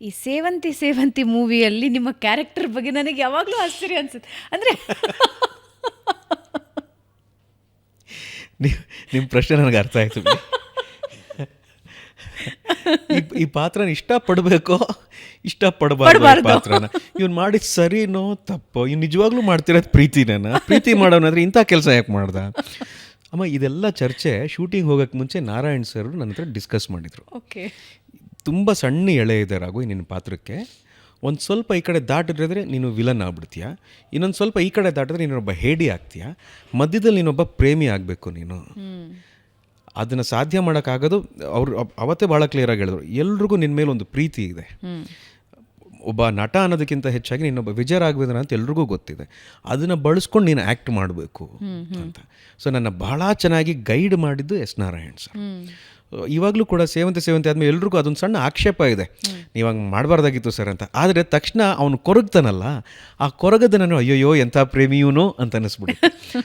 ಈ ಸೇವಂತಿ ಸೇವಂತಿ ಮೂವಿಯಲ್ಲಿ ನಿಮ್ಮ ಕ್ಯಾರೆಕ್ಟರ್ ಬಗ್ಗೆ ನನಗೆ ಯಾವಾಗಲೂ ಆಶ್ಚರ್ಯ ಅನ್ಸುತ್ತೆ. ಅಂದರೆ ನೀವು ನಿಮ್ಮ ಪ್ರಶ್ನೆ ನನಗೆ ಅರ್ಥ ಆಯಿತು ಈ ಪಾತ್ರನ ಇಷ್ಟಪಡಬೇಕು? ಇಷ್ಟಪಡಬಾರ್ದು ಪಡ್ಬಾರ್ದು. ಪಾತ್ರನ? ಇವ್ನು ಮಾಡಿದ ಸರಿನೋ ತಪ್ಪೋ? ಇವ್ನು ನಿಜವಾಗ್ಲೂ ಮಾಡ್ತಿರೋದು ಪ್ರೀತಿನ ಪ್ರೀತಿ ಮಾಡೋನಾದ್ರೆ ಇಂಥ ಕೆಲಸ ಯಾಕೆ ಮಾಡ್ದ? ಅಮ್ಮ ಇದೆಲ್ಲ ಚರ್ಚೆ ಶೂಟಿಂಗ್ ಹೋಗೋಕ್ಕೆ ಮುಂಚೆ ನಾರಾಯಣ್ ಸರ್ ನನ್ನ ಹತ್ರ ಡಿಸ್ಕಸ್ ಮಾಡಿದರು. ಓಕೆ ತುಂಬ ಸಣ್ಣ ಎಳೆ ಇದೆ ರಾಘು ನಿನ್ನ ಪಾತ್ರಕ್ಕೆ. ಒಂದು ಸ್ವಲ್ಪ ಈ ಕಡೆ ದಾಟಿದ್ರೆ ನೀನು ವಿಲನ್ ಆಗ್ಬಿಡ್ತೀಯ? ಇನ್ನೊಂದು ಸ್ವಲ್ಪ ಈ ಕಡೆ ದಾಟಿದ್ರೆ ನೀನೊಬ್ಬ ಹೇಡಿ ಆಗ್ತೀಯ? ಮಧ್ಯದಲ್ಲಿ ನೀನೊಬ್ಬ ಪ್ರೇಮಿ ಆಗಬೇಕು ನೀನು. ಅದನ್ನು ಸಾಧ್ಯ ಮಾಡೋಕ್ಕಾಗೋದು. ಅವರು ಅವತ್ತೇ ಭಾಳ ಕ್ಲಿಯರಾಗಿ ಹೇಳಿದ್ರು. ಎಲ್ರಿಗೂ ನಿನ್ನ ಮೇಲೆ ಒಂದು ಪ್ರೀತಿ ಇದೆ. ಒಬ್ಬ ನಟ ಅನ್ನೋದಕ್ಕಿಂತ ಹೆಚ್ಚಾಗಿ ನೀನೊಬ್ಬ ವಿಜಯ ರಾಘವೇಂದ್ರ ಅಂತ ಎಲ್ರಿಗೂ ಗೊತ್ತಿದೆ. ಅದನ್ನು ಬಳಸ್ಕೊಂಡು ನೀನು ಆ್ಯಕ್ಟ್ ಮಾಡಬೇಕು ಅಂತ. ಸೊ ನನ್ನ ಭಾಳ ಚೆನ್ನಾಗಿ ಗೈಡ್ ಮಾಡಿದ್ದು ಎಸ್ ನಾರಾಯಣ್ ಸರ್. ಇವಾಗಲೂ ಕೂಡ ಸೇವಂತಿ ಸೇವಂತಿ ಆದಮೇಲೆ ಎಲ್ರಿಗೂ ಅದೊಂದು ಸಣ್ಣ ಆಕ್ಷೇಪ ಇದೆ. ನೀವು ಮಾಡಬಾರ್ದಾಗಿತ್ತು ಸರ್ ಅಂತ. ಆದರೆ ತಕ್ಷಣ ಅವನು ಕೊರಗ್ತಾನಲ್ಲ, ಆ ಕೊರಗದ ನಾನು ಅಯ್ಯೋಯ್ಯೋ ಎಂಥ ಪ್ರೇಮಿಯೂನೋ ಅಂತ ಅನ್ನಿಸ್ಬಿಡುತ್ತೆ.